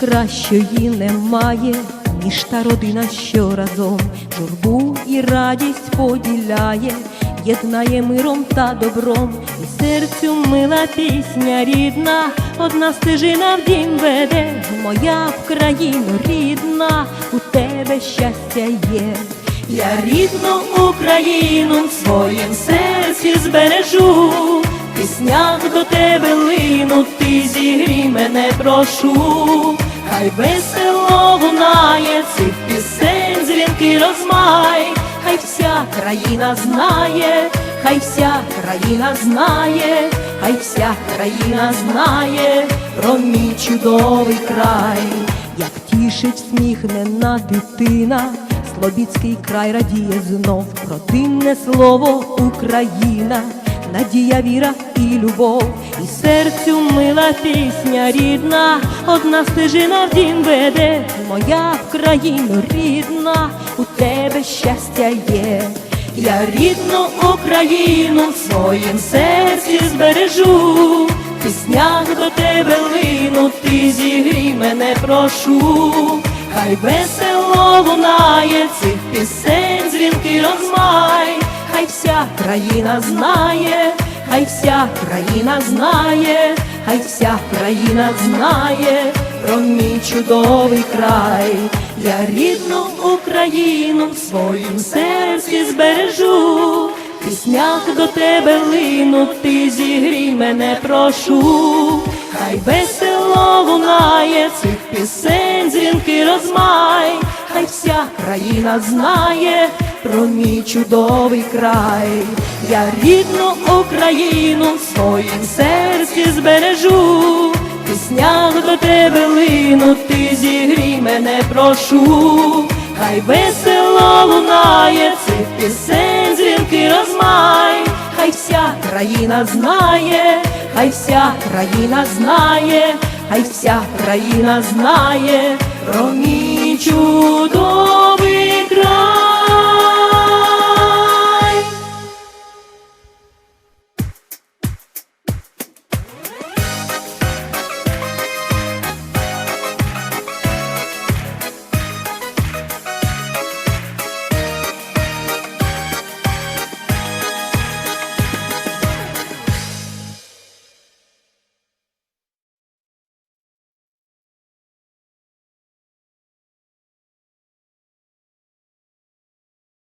кращої немає, ніж та родина, що разом журбу і радість поділяє, єднає миром та добром, і серцю мила пісня рідна, одна стежина в дім веде, моя в країну рідна, у тебе щастя є. Я рідну Україну в своїм серці збережу, піснях до тебе лину, ти зігрій мене прошу, хай весело лунає цих пісень, дзвінки розмай, хай вся країна знає, хай вся країна знає, хай вся країна знає про мій чудовий край, як тішить сміхнена дитина. Слобідський край радіє знов. Родинне слово Україна, надія, віра і любов, і серцю мила пісня рідна, одна стежина в дім веде, моя в рідна, у тебе щастя є. Я рідну Україну в своїм серці збережу, піснях до тебе лину, ти зігрій мене прошу. Хай весело лунає цих пісень, дзвінки хай країна знає, хай вся країна знає, хай вся країна знає про мій чудовий край. Я рідну Україну в своїм серці збережу, в піснях до тебе лину, ти зігрій мене прошу, хай весело лунає цих пісень, дзвінки розмай, хай вся країна знає про мій чудовий край. Я рідну Україну в своїм серці збережу, в піснях до тебе лину, ти зігрій мене прошу, хай весело лунає цих пісень, дзвінки розмай, хай вся країна знає, хай вся країна знає, хай вся країна знає про мій чудовий